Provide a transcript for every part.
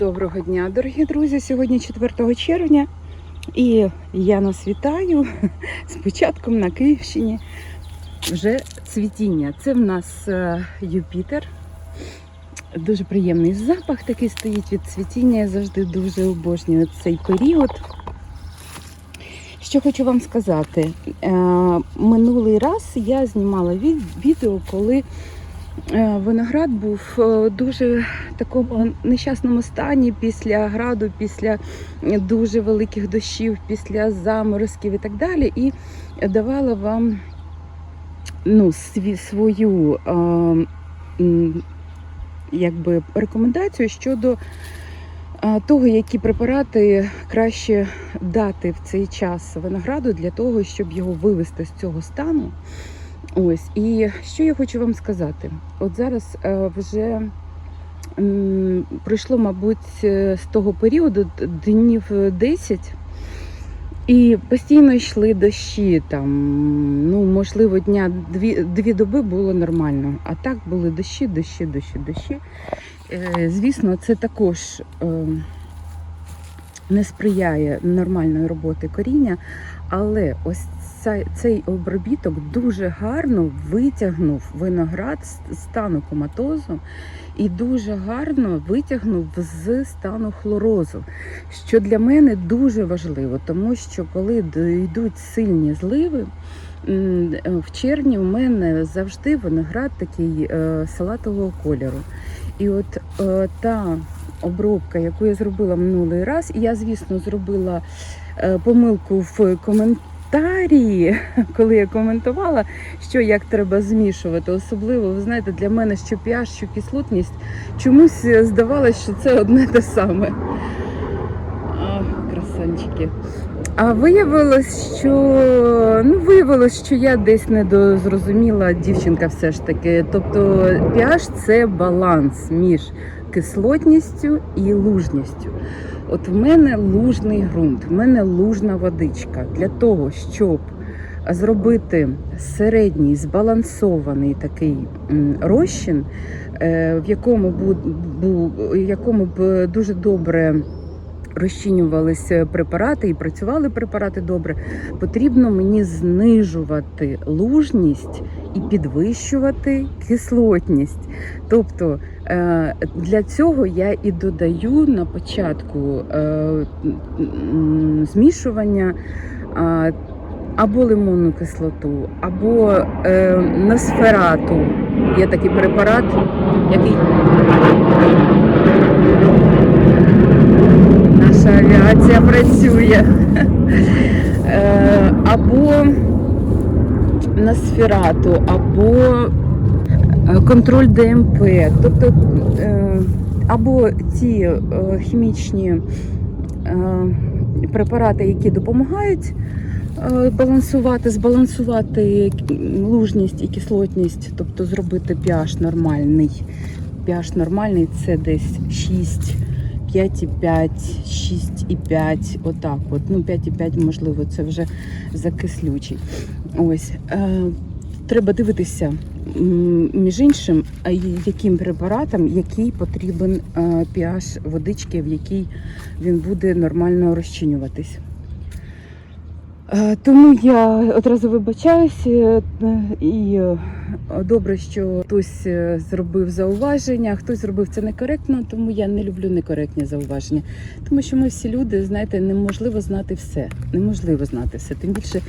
Доброго дня, дорогі друзі! Сьогодні 4 червня і я нас вітаю з початком на Київщині вже цвітіння. Це в нас е, Юпітер. Дуже приємний запах такий стоїть від цвітіння. Я завжди дуже обожнюю цей період. Що хочу вам сказати, Е, минулий раз я знімала відео, коли виноград був е, дуже в такому нещасному стані після граду, після дуже великих дощів, після заморозків і так далі. І давала вам ну, свою е, якби, рекомендацію щодо е, того, які препарати краще дати в цей час винограду для того, щоб його вивести з цього стану. Ось, і що я хочу вам сказати? От зараз е, вже пройшло, мабуть, е, з того періоду днів е, 10, і постійно йшли дощі. Там, ну, можливо, дня дві, дві доби було нормально. А так були дощі, дощі, дощі, дощі. Е, звісно, це також е, не сприяє нормальної роботи коріння, але ось цей, обробіток дуже гарно витягнув виноград з стану коматозу і дуже гарно витягнув з стану хлорозу, що для мене дуже важливо, тому що коли йдуть сильні зливи. е, В червні у мене завжди виноград такий е, салатового кольору. І от е, та обробка, яку я зробила минулий раз, я, звісно, зробила помилку в коментарі, коли я коментувала, що як треба змішувати. Особливо, ви знаєте, для мене що pH, що кислотність чомусь здавалося, що це одне те саме. Ах, красанчики. А виявилось, що ну виявилось, що я десь недозрозуміла дівчинка все ж таки. Тобто pH – це баланс між кислотністю і лужністю. От в мене лужний ґрунт, в мене лужна водичка. Для того, щоб зробити середній збалансований такий розчин, е, в якому бу, в якому б дуже добре розчинювалися препарати і працювали препарати добре, потрібно мені знижувати лужність і підвищувати кислотність. Тобто е, для цього я і додаю на початку е, змішування або лимонну кислоту, або е, носферату. Є такий препарат, який наша авіація працює. Е, Або Носферату, або е, контроль ДМП. Тобто е, або ці хімічні препарати, які допомагають балансувати, збалансувати лужність і кислотність, тобто зробити pH нормальний. pH нормальний це десь 6. 5,5, 6,5, отак от. Ну, 5,5, можливо, це вже закислючий. Ось. Е, треба дивитися, між іншим, яким препаратом, який потрібен е, pH водички, в якій він буде нормально розчинюватись. Е, Тому я одразу вибачаюсь, е, і е, добре, що хтось зробив зауваження, хтось зробив це некоректно, тому я не люблю некоректні зауваження. Тому що ми всі люди, знаєте, неможливо знати все. Неможливо знати все. Тим більше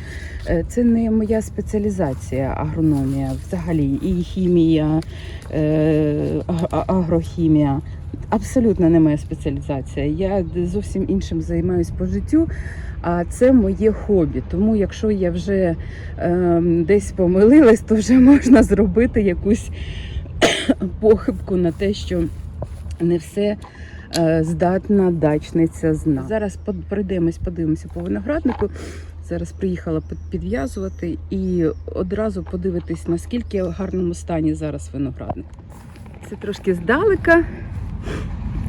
це не моя спеціалізація, агрономія, взагалі, і хімія, агрохімія. Абсолютно не моя спеціалізація. Я зовсім іншим займаюсь по життю. А це моє хобі. Тому, якщо я вже е, десь помилилась, то вже можна зробити якусь похибку на те, що не все е, здатна дачниця зна. Зараз пройдемось, подивимося по винограднику. Зараз приїхала під- підв'язувати і одразу подивитись, наскільки в гарному стані зараз виноградник. Це трошки здалека.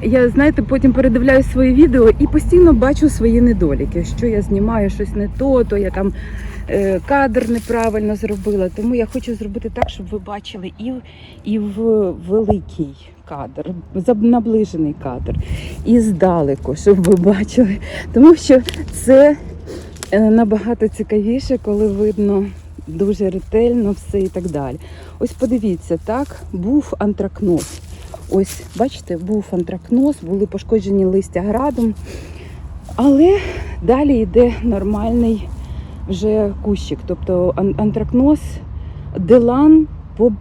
Я знаєте, потім передивляю свої відео і постійно бачу свої недоліки. Що я знімаю щось не то, то я там е, кадр неправильно зробила. Тому я хочу зробити так, щоб ви бачили і, в- і в великий кадр, наближений кадр, і здалеку, щоб ви бачили. Тому що це е, набагато цікавіше, коли видно дуже ретельно все і так далі. Ось подивіться, так, був антракноз. Ось, бачите, був антракноз, були пошкоджені листя градом. Але далі йде нормальний вже кущик. Тобто ан- антракноз, делан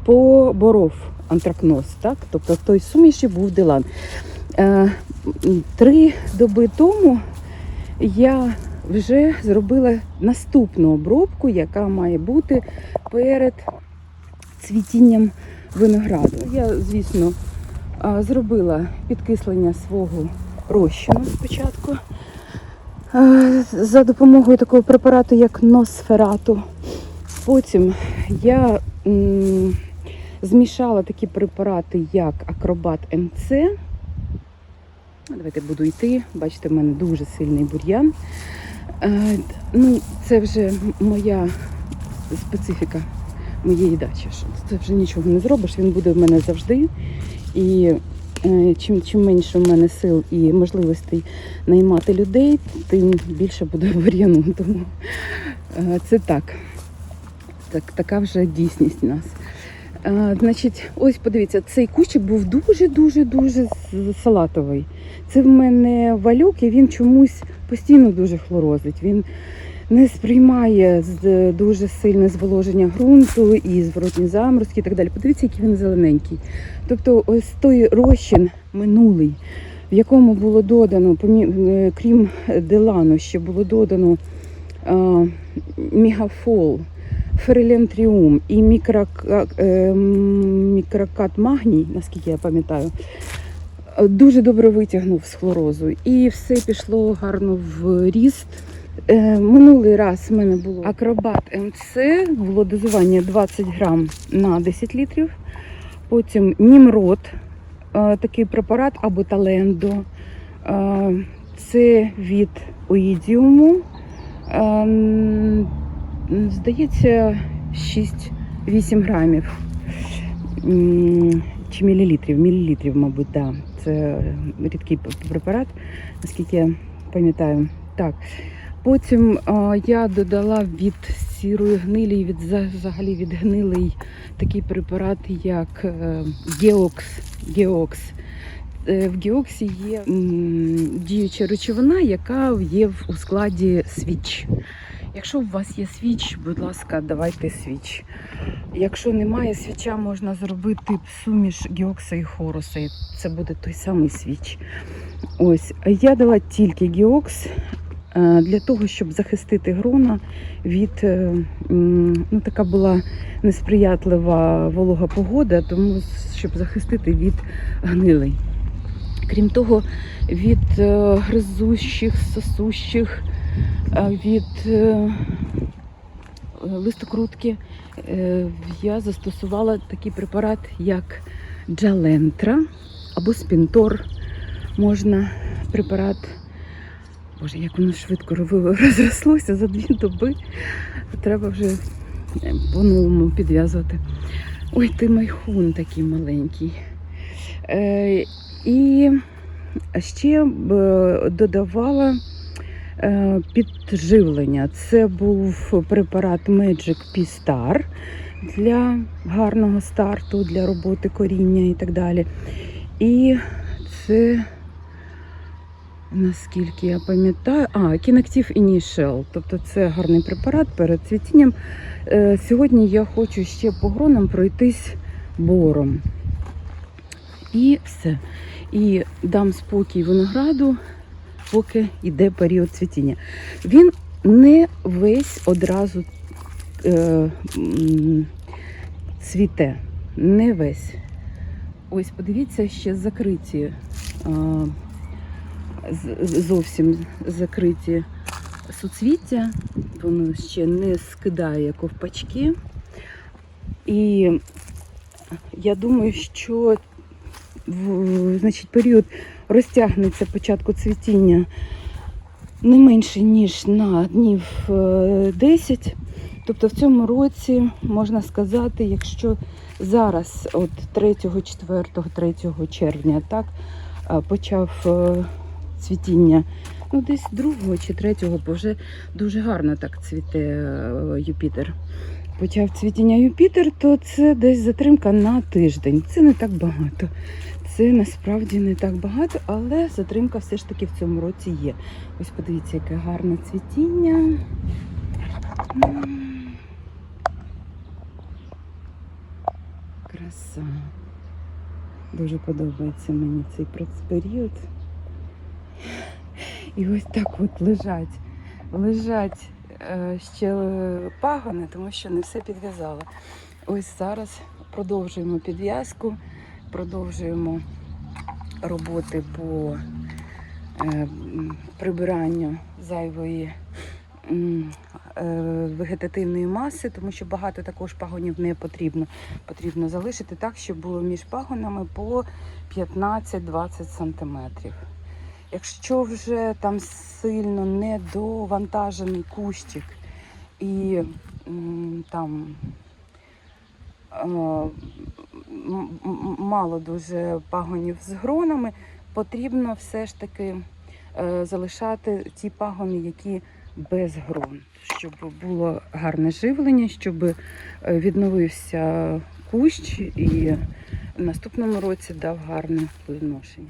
поборов антракноз. Так? Тобто в той суміші був делан. Е, Три доби тому я вже зробила наступну обробку, яка має бути перед цвітінням винограду. Я, звісно, зробила підкислення свого розчину спочатку за допомогою такого препарату, як носферату. Потім я змішала такі препарати, як Акробат МЦ. Давайте буду йти. Бачите, в мене дуже сильний бур'ян. Е, ну, це вже моя специфіка моєї дачі. Це вже нічого не зробиш, він буде в мене завжди. І е, чим, чим менше в мене сил і можливостей наймати людей, тим більше буде бур'яну. Тому це так. так. Така вже дійсність у нас. Е, значить, ось подивіться, цей кущик був дуже-дуже-дуже салатовий. Це в мене валюк, і він чомусь постійно дуже хлорозить. Він не сприймає дуже сильне зволоження ґрунту і зворотні заморозки і так далі. Подивіться, який він зелененький. Тобто, ось той розчин минулий, в якому було додано, е, крім делану, ще було додано е, мігафол, ферелентріум і мікрока- е, мікрокат магній, наскільки я пам'ятаю. е, Дуже добре витягнув з хлорозу, і все пішло гарно в ріст. Е, Минулий раз в мене було акробат МЦ, було дозування 20 грам на 10 літрів. Потім Німрод, е, такий препарат або Талендо. Е, Це від оїдіуму. Здається, 6-8 грамів. Чи мілілітрів? Мілілітрів, мабуть. Да. Це рідкий препарат, наскільки я пам'ятаю. Так. Потім а, я додала від сірої гнилі, від взагалі від гнилий такий препарат, як е, Геокс. Геокс. В Геоксі є м, діюча речовина, яка є в- у складі свіч. Якщо у вас є свіч, будь ласка, давайте свіч. Якщо немає свіча, можна зробити суміш геокса і хороса, і це буде той самий свіч. Ось, я дала тільки геокс е, для того, щоб захистити грона від е, ну, така була несприятлива волога погода, тому щоб захистити від гнилей. Крім того, від е, гризущих, сосущих, е, від е, листокрутки е, я застосувала такий препарат, як Джалентра або Спінтор. Можна препарат. Боже, як воно швидко розрослося за дві доби. Треба вже е, по-новому підв'язувати. Ой, ти майхун такий маленький. Е, і ще б, е, додавала е, підживлення. Це був препарат Magic P-Star для гарного старту, для роботи коріння і так далі. І це, наскільки я пам'ятаю, а, Kinectiv Initial, тобто це гарний препарат перед цвітінням. Е, Сьогодні я хочу ще по гронам пройтись бором. І все. І дам спокій винограду, поки йде період цвітіння. Він не весь одразу е, цвіте, не весь. Ось, подивіться, ще закриті, з- зовсім закриті суцвіття. Воно ще не скидає ковпачки. І я думаю, що в, значить, період розтягнеться початку цвітіння не менше, ніж на днів е, 10. Тобто в цьому році можна сказати, якщо зараз, от 3, 4, 3 червня, так, е, почав е, цвітіння, ну десь 2 чи 3, бо вже дуже гарно так цвіте е, Юпітер. Почав цвітіння Юпітер, то це десь затримка на тиждень. Це не так багато. Це насправді не так багато, але затримка все ж таки в цьому році є. Ось подивіться, яке гарне цвітіння. Краса. Дуже подобається мені цей період. І ось так от лежать. Лежать е, ще е, пагони, тому що не все підв'язала. Ось зараз продовжуємо підв'язку, продовжуємо роботи по е, прибиранню зайвої вегетативної маси, тому що багато також пагонів не потрібно. Потрібно залишити так, щоб було між пагонами по 15-20 сантиметрів. Якщо вже там сильно недовантажений кущик і там е, мало дуже пагонів з гронами, потрібно все ж таки е, залишати ті пагони, які без грон, щоб було гарне живлення, щоб е, відновився кущ і в наступному році дав гарне плодоношення.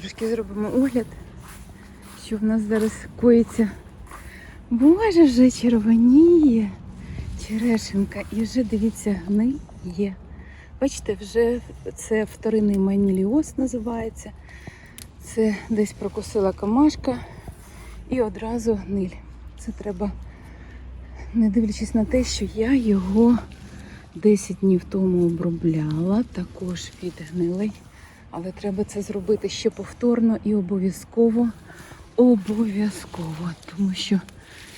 Трошки зробимо огляд, що в нас зараз коїться. Боже, вже червоніє черешенка і вже дивіться, гниє. Бачите, вже це вторинний маніліоз називається. Це десь прокусила камашка і одразу гниль. Це треба, не дивлячись на те, що я його 10 днів тому обробляла, також від гнилий. Але треба це зробити ще повторно і обов'язково. Обов'язково, тому що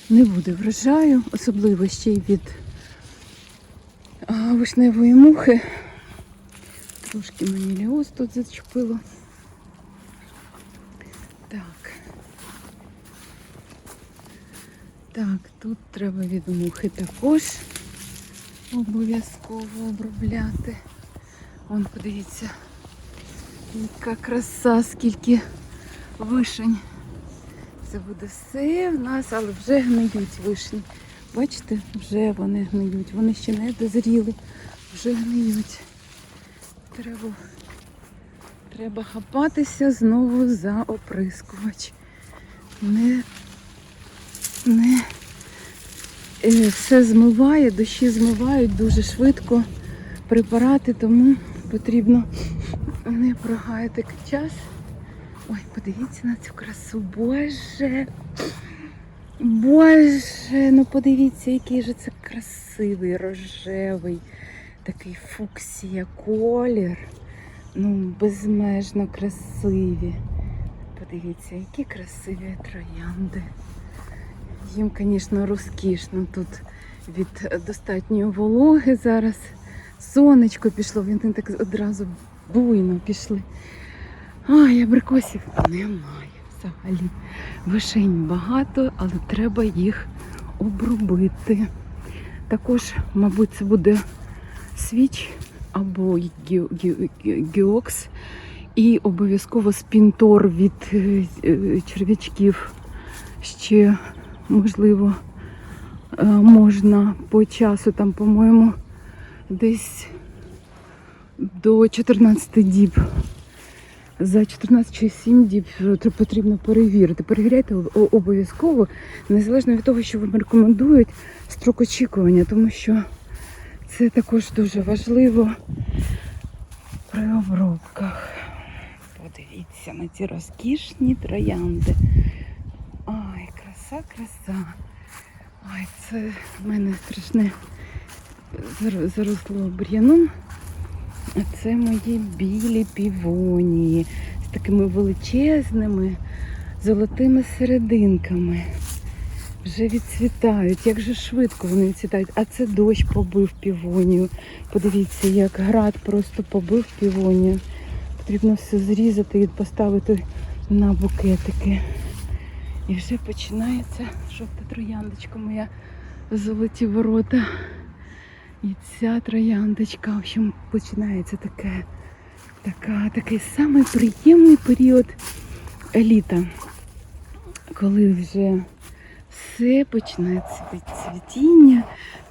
не буде врожаю, особливо ще й від вишневої мухи. Трошки мені ліоз тут зачепило. Так. Так, тут треба від мухи також обов'язково обробляти. Вон, подивіться, яка краса, скільки вишень. Це буде все в нас, але вже гниють вишні. Бачите, вже вони гниють. Вони ще не дозріли, вже гниють. Треба, треба хапатися знову за оприскувач. Не, не все змиває, дощі змивають дуже швидко препарати, тому потрібно не прогаяти час. Ой, подивіться на цю красу. Боже. Боже, ну подивіться, який же це красивий, рожевий, такий фуксія колір. Ну, безмежно красиві. Подивіться, які красиві троянди. Їм, звісно, розкішно тут від достатньої вологи зараз. Сонечко пішло, вони так одразу буйно пішли. Ай, абрикосів немає взагалі. Вишень багато, але треба їх обробити. Також, мабуть, це буде свіч або гі- гі- гі- гіокс. І обов'язково спінтор від е, черв'ячків. Ще, можливо, е, можна по часу, там, по-моєму, десь до 14 діб за 14 чи 7 діб е, потрібно перевірити. Перевіряйте обов'язково, незалежно від того, що вам рекомендують строк очікування, тому що це також дуже важливо при обробках. Подивіться на ці розкішні троянди. Краса, краса. Ай, це в мене страшне заросло бур'яном. А це мої білі півонії з такими величезними золотими серединками. вже відцвітають. Як же швидко вони відцвітають. А це дощ побив півонію. Подивіться, як град просто побив півонію. Потрібно все зрізати і поставити на букетики. І вже починається жовта трояндочка моя золоті ворота. І ця трояндочка, в общем, починається таке, така, такий самий приємний період літа, коли вже все цві- цвітіння,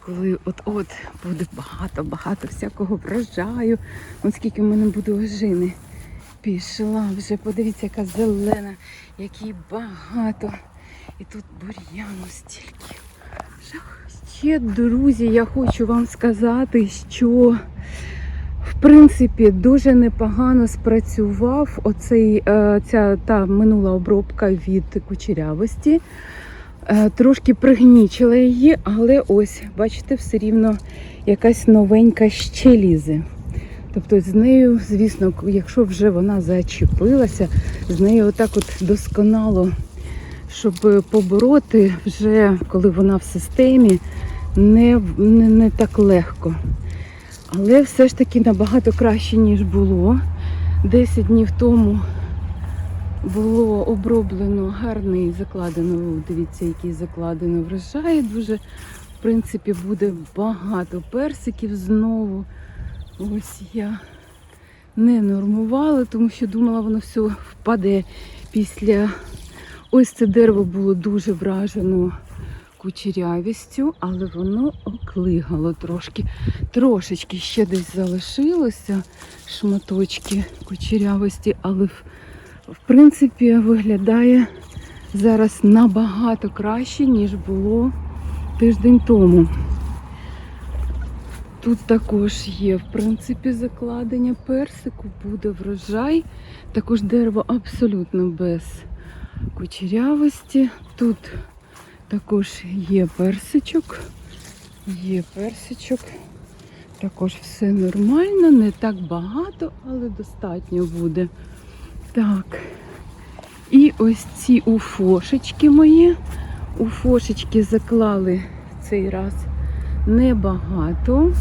коли от-от буде багато-багато всякого врожаю. Ось скільки в мене буде ожини. Пішла вже, подивіться, яка зелена, який багато. І тут бур'яну стільки. Ще, друзі, я хочу вам сказати, що в принципі дуже непогано спрацював оцей, е, ця та минула обробка від кучерявості. Е, Трошки пригнічила її, але ось, бачите, все рівно якась новенька ще лізе. Тобто з нею, звісно, якщо вже вона зачепилася, з нею отак от досконало, щоб побороти вже, коли вона в системі, не, не, не так легко. Але все ж таки набагато краще, ніж було. 10 днів тому було оброблено гарний закладено. Дивіться, який закладено врожай. Дуже, в принципі, буде багато персиків знову. Ось я не нормувала, тому що думала, воно все впаде після. Ось це дерево було дуже вражено кучерявістю, але воно оклигало трошки. Трошечки ще десь залишилося шматочки кучерявості, але в, принципі виглядає зараз набагато краще, ніж було тиждень тому. Тут також є, в принципі, закладення персику, буде врожай. Також дерево абсолютно без кучерявості. Тут також є персичок. Є персичок. Також все нормально, не так багато, але достатньо буде. Так. І ось ці уфошечки мої. Уфошечки заклали в цей раз небагато.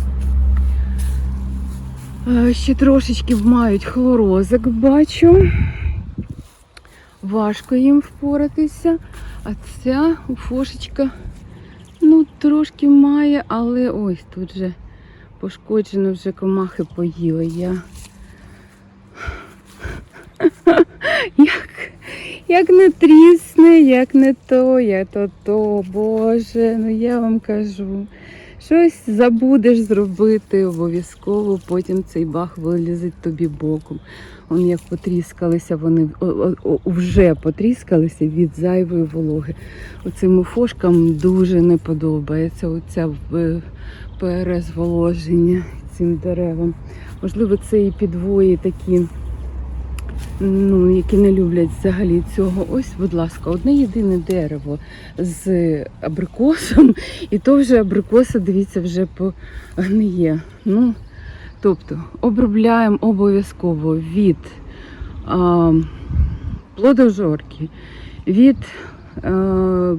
Е, Ще трошечки мають хлорозик, бачу. Важко їм впоратися. А ця уфошечка, ну, трошки має, але ось тут же пошкоджено вже комахи поїли. Я. Як, як не трісне, як не то, я то то, Боже, ну я вам кажу. Щось забудеш зробити обов'язково, потім цей бах вилізить тобі боком. Он як потріскалися, вони вже потріскалися від зайвої вологи. Оцим уфошкам дуже не подобається оця е, перезволоження цим деревам. Можливо, це і підвої такі, ну, які не люблять взагалі цього. Ось, будь ласка, одне єдине дерево з абрикосом, і то вже абрикоса, дивіться, вже погниє. Ну, тобто обробляємо обов'язково від а, плодожорки, від а,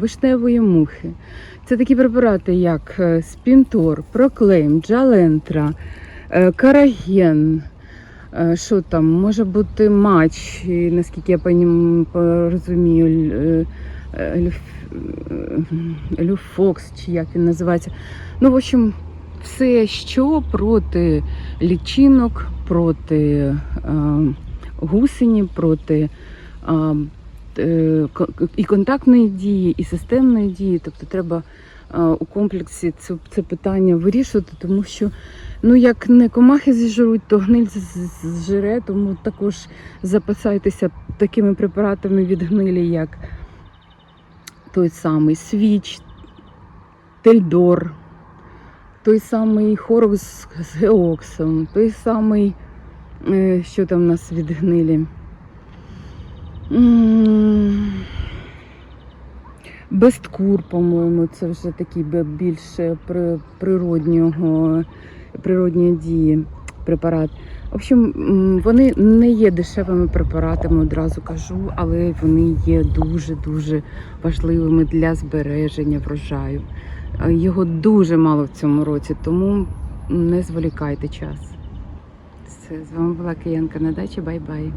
вишневої мухи. Це такі препарати, як е, спінтор, проклейм, джалентра, е, караген. Е, Що там, може бути матч, наскільки я розумію, л- е, е, люфокс, чи як він називається. Ну, в общем, все, що проти лічинок, проти гусені, проти і контактної дії, і системної дії. Тобто треба у комплексі це питання вирішувати, тому що ну, як не комахи зіжруть, то гниль з- з- тому також запасайтеся такими препаратами від гнилі, як той самий свіч, тельдор, той самий хорок з, геоксом, той самий, е, що там у нас від гнилі. Бесткур, по-моєму, це вже бе- більше природнього, природньої дії препарат. В общем, вони не є дешевими препаратами, одразу кажу, але вони є дуже-дуже важливими для збереження врожаю. Е, Його дуже мало в цьому році, тому не зволікайте час. Все, з вами була Киянка на дачі. Бай-бай.